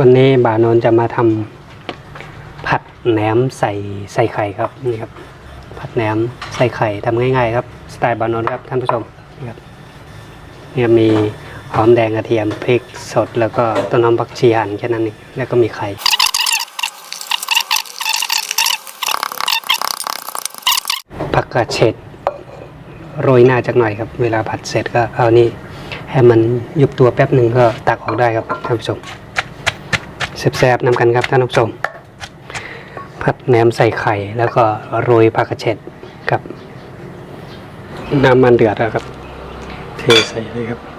วันนี้บานนจะมาทำผัดแหนมใส่ใส่ไข่ครับนี่ครับ ผัดแหนมใส่ไข่ทำง่ายๆครับสไตล์บานนครับท่านผู้ชมนี่ครับเนี่ยมีหอมแดงกระเทียมพริกสดแล้วก็ต้นหอมผักชีหั่นแค่นั้นเองแล้วก็มีไข่ผักกระเฉดโรยหน้าจากหน่อยครับ เวลาผัดเสร็จก็เอานี่ให้มันยุบตัวแป๊บหนึ่งก็ตักออกได้ครับท่านผู้ชม แซ่บๆนำกันครับท่านผู้ชมผัดแหนมใส่ไข่ แล้วก็โรยผักกระเฉดกับน้ำมันเดือดแล้วครับ เทใส่เลยครับ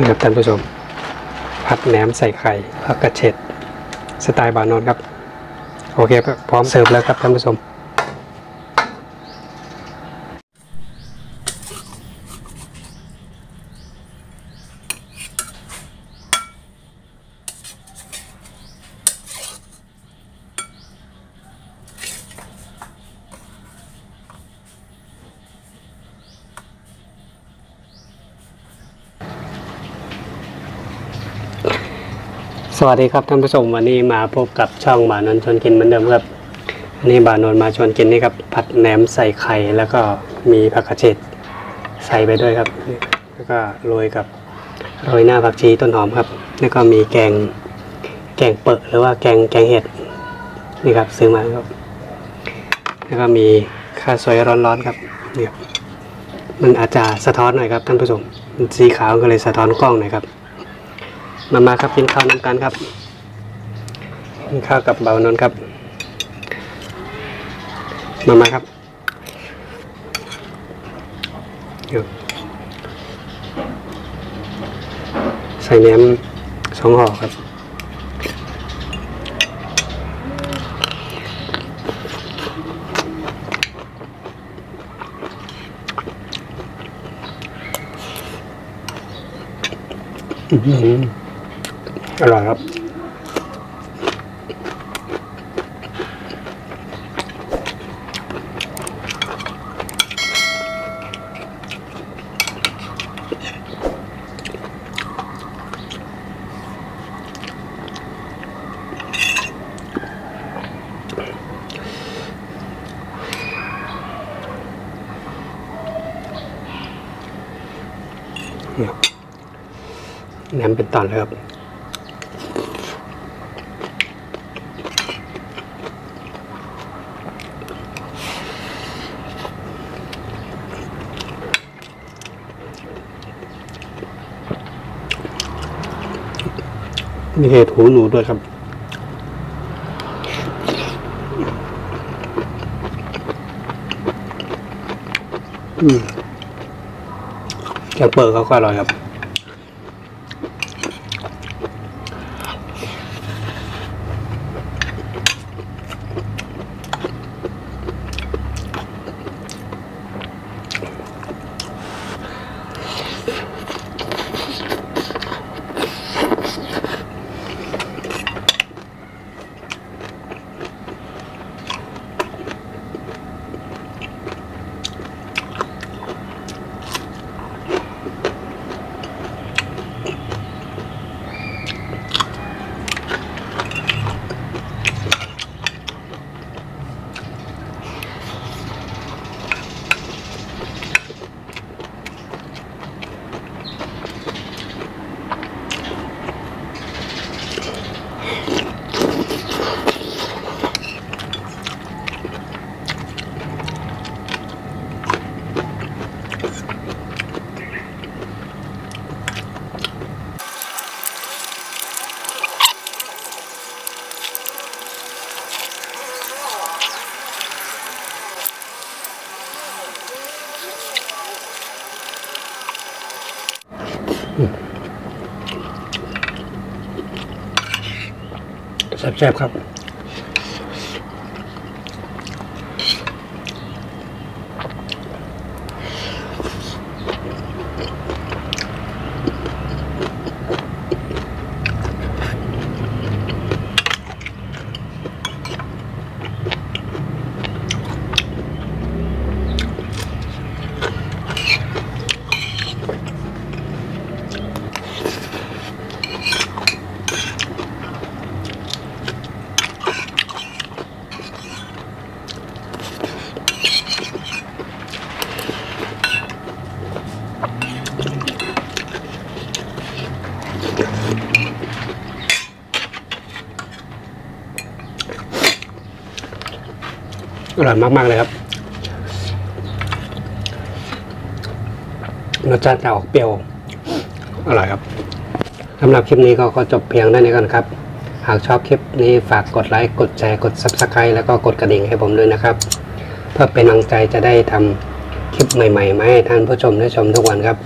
นะครับท่านผู้ชม ผัดแหนมใส่ไข่ผักกระเฉดสไตล์บานอนครับ โอเคพร้อมเสิร์ฟแล้วครับท่านผู้ชม สวัสดีครับท่านผู้ชมวันนี้มาพบกับช่องบานนท์ชวนกินเหมือนเดิมครับวันนี้บานนท์มาชวนกินนี่ครับผัดแหนมใส่ไข่แล้วก็มีผักกระเฉดใส่ไปด้วยครับ แล้วก็โรยกับโรยหน้าผักชีต้นหอมครับ แล้วก็มีแกงแกงเปิดหรือว่าแกงแกงเห็ดนี่ครับซื้อมาครับ แล้วก็มีข้าวซอยร้อนๆครับเนี่ครับมันอาจจะสะท้อนหน่อยครับท่านผู้ชมสีขาวก็เลยสะท้อนกล้องหน่อยครับ มามาครับกินข้าวน้ำกันครับกินข้าวกับเบานนครับ มามาครับเดี๋ยวใส่แหนมสองห่อครับอื้อหื อร่อยครับแหนมเป็นตอนเลยครับ มีเห็ดหูหนูด้วยครับ อืมแกเปิดเขาก็อร่อยครับ แซ่บๆครับ อร่อยมาก ๆ เลยครับรสชาติจะออกเปรี้ยว อร่อยครับสำหรับคลิปนี้ก็ขอจบเพียงเท่านี้ก่อนครับ หากชอบคลิปนี้ฝากกดไลค์ กดแชร์ กด Subscribe แล้วก็กดกระดิ่งให้ผมด้วยนะครับ เพื่อเป็นกำลังใจจะได้ทำคลิปใหม่ๆมาให้ท่านผู้ชมได้ชมทุกวันครับ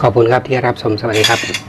ขอบคุณครับที่รับชมสวัสดีครับ